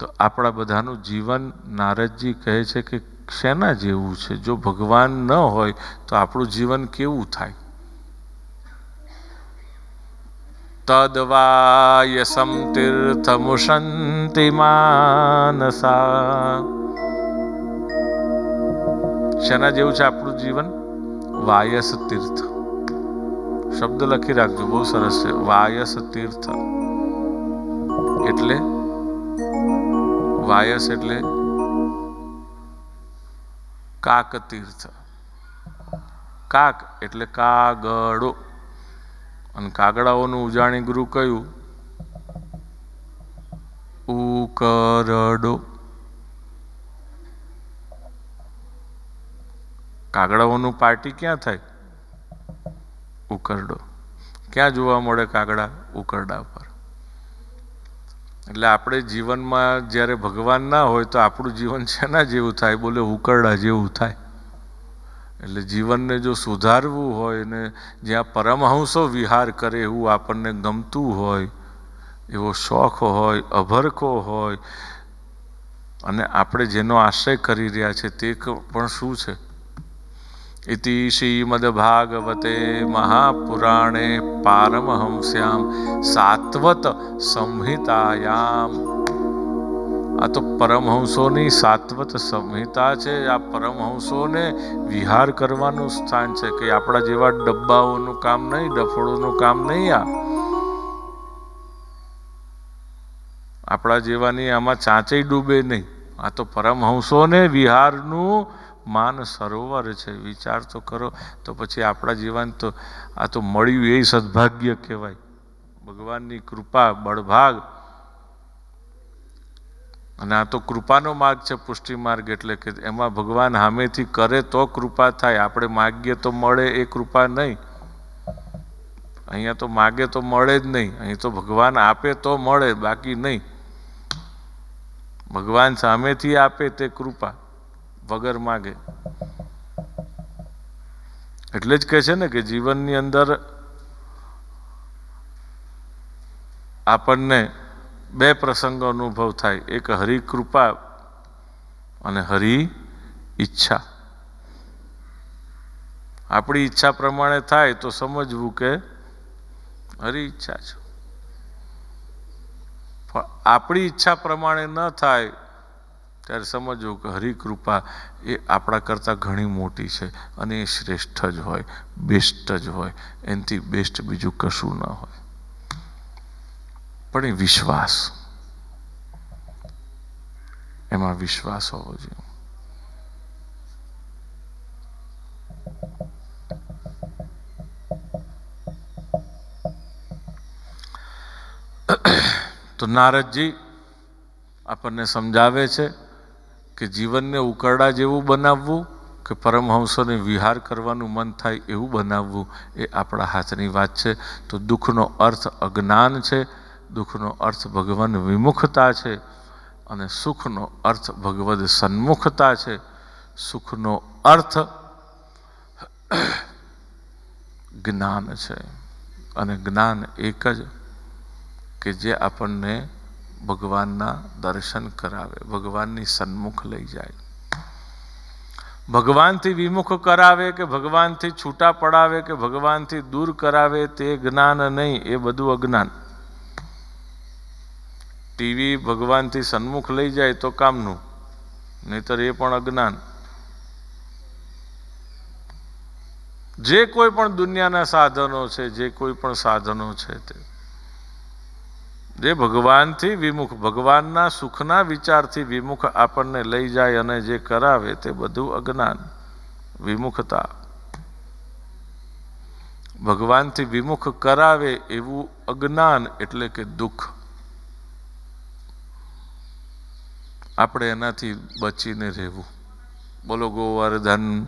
તો આપણા બધાનું જીવન નારદજી કહે છે કે શેના જેવું છે? જો ભગવાન ન હોય તો આપણું જીવન કેવું થાય? તદવાયસમ તીર્થમુષંતિ માનસા શેના જેવું છે આપણું જીવન? વાયસ તીર્થ. શબ્દ લખી રાખજો, બહુ સરસ છે. વાયસ તીર્થ. એટલે વાયસ એટલે કાક તીર્થ. કાક એટલે કાગડો. અને કાગડાઓનું ઉજાણી ગુરુ કયું? ઉકરડો. કાગડાઓનું પાર્ટી ક્યાં થાય? ઉકરડો. ક્યાં જોવા મળે કાગડા ઉકરડા પર? એટલે આપણે જીવનમાં જ્યારે ભગવાન ના હોય તો આપણું જીવન શેના જેવું થાય? બોલે ઉકરડા જેવું થાય. એટલે જીવનને જો સુધારવું હોય ને જ્યાં પરમહંસો વિહાર કરે એવું આપણને ગમતું હોય, એવો શોખ હોય અભરખો હોય, અને આપણે જેનો આશ્રય કરી રહ્યા છે તે પણ શું છે? ઇતિ श्रीमद्भागवते મહાપુરાણે पारमहंस्यां સાત્વત આ તો પરમહંસોની સાત્વત સંહિતા છે, આ પરમહંસોને વિહાર કરવાનું સ્થાન છે કે આપણા જેવા ડબ્બાઓનું કામ નહીં, ડફોડોનું કામ નહીં આ. આપણા જેવાની આમાં ચાંચે ડૂબે નહીં. આ તો પરમહંસોને વિહારનું માન સરોવર છે, વિચાર તો કરો, તો પછી આપણા જીવન તો, આ તો મળ્યું એ સદભાગ્ય કહેવાય. ભગવાનની કૃપા, બળભાગ. અને આ તો કૃપાનો માર્ગ છે પુષ્ટિ માર્ગ એટલે કે એમાં ભગવાન સામેથી કરે તો કૃપા થાય. આપણે માગીએ તો મળે એ કૃપા નહીં. અહીંયા તો માગે તો મળે જ નહીં. અહીં તો ભગવાન આપે તો મળે, બાકી નહીં. ભગવાન સામેથી આપે તે કૃપા. વગર માગે. એટલે જ કહે છે ને કે જીવનની અંદર આપણને બે પ્રસંગો અનુભવ થાય. એક હરિ કૃપા અને હરિ ઈચ્છા. આપણી ઈચ્છા પ્રમાણે થાય તો સમજવું કે હરિ ઈચ્છા છે. પણ આપણી ઈચ્છા પ્રમાણે ન થાય ત્યારે સમજવું કે હરિકૃપા એ આપણા કરતાં ઘણી મોટી છે અને એ શ્રેષ્ઠ જ હોય બેસ્ટ જ હોય, એનાથી બેસ્ટ બીજું કશું ન હોય. પણ એ વિશ્વાસ, એમાં વિશ્વાસ હોવો જોઈએ. તો નારદજી આપણને સમજાવે છે કે જીવનને ઉકરડા જેવું બનાવવું, કે પરમહંસોને વિહાર કરવાનું મન થાય એવું બનાવવું, એ આપણા હાથની વાત છે. તો દુઃખનો અર્થ અજ્ઞાન છે, દુઃખનો અર્થ ભગવાન વિમુખતા છે, અને સુખનો અર્થ ભગવદ સન્મુખતા છે. સુખનો અર્થ જ્ઞાન છે. અને જ્ઞાન એક જ કે જે આપણને ભગવાનના દર્શન કરાવે, ભગવાનની સન્મુખ લઈ જાય. ભગવાનથી વિમુખ કરાવે કે ભગવાનથી છૂટા પડાવે કે ભગવાનથી દૂર કરાવે તે જ્ઞાન નહીં, એ બધું અજ્ઞાન. ટીવી ભગવાનથી સન્મુખ લઈ જાય તો કામનું, નહીતર એ પણ અજ્ઞાન. જે કોઈ પણ દુનિયાના સાધનો છે, જે કોઈ પણ સાધનો છે તે. જે ભગવાનથી વિમુખ, ભગવાનના સુખના વિચારથી વિમુખ આપણને લઈ જાય અને જે કરાવે તે બધું અજ્ઞાન, વિમુખતા. ભગવાનથી વિમુખ કરાવે એવું અજ્ઞાન એટલે કે દુઃખ. આપણે એનાથી બચીને રહેવું. બોલો ગોવર્ધન